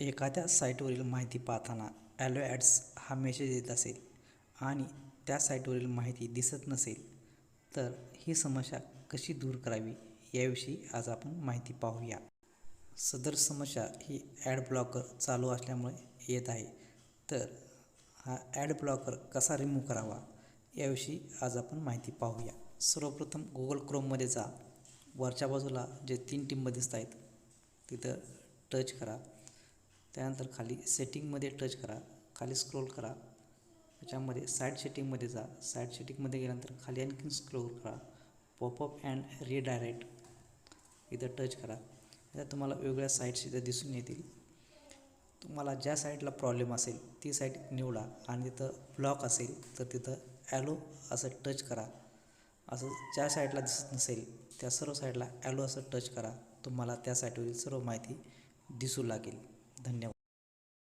एखाद्या साईटवरील माहिती पाहताना ॲलो ॲड्स हा मेसेज येत असेल आणि त्या साईटवरील माहिती दिसत नसेल तर ही समस्या कशी दूर करावी याविषयी आज आपण माहिती पाहूया. सदर समस्या ही ॲड ब्लॉकर चालू असल्यामुळे येत आहे तर हा ॲड ब्लॉकर कसा रिमूव्ह करावा याविषयी आज आपण माहिती पाहूया. सर्वप्रथम गुगल क्रोममध्ये जा. वरच्या बाजूला जे तीन टिंब दिसत आहेत तिथं टच करा. त्यानंतर खाली सेटिंगमध्ये टच करा खाली स्क्रोल करा त्याच्यामध्ये साईड सेटिंगमध्ये जा. साईड सेटिंगमध्ये गेल्यानंतर खाली आणखीन स्क्रोल करा. पॉपअप अँड रिडायरेक्ट इथं टच करा. इथं तुम्हाला वेगवेगळ्या साईट्स इथं दिसून येतील. तुम्हाला ज्या साईडला प्रॉब्लेम असेल ती साईट निवडा. आणि तिथं ब्लॉक असेल तर तिथं ॲलो असं टच करा. असं ज्या साईडला दिसत नसेल त्या सर्व साईडला ॲलो असं टच करा. तुम्हाला त्या साईटवरील सर्व माहिती दिसू लागेल. धन्यवाद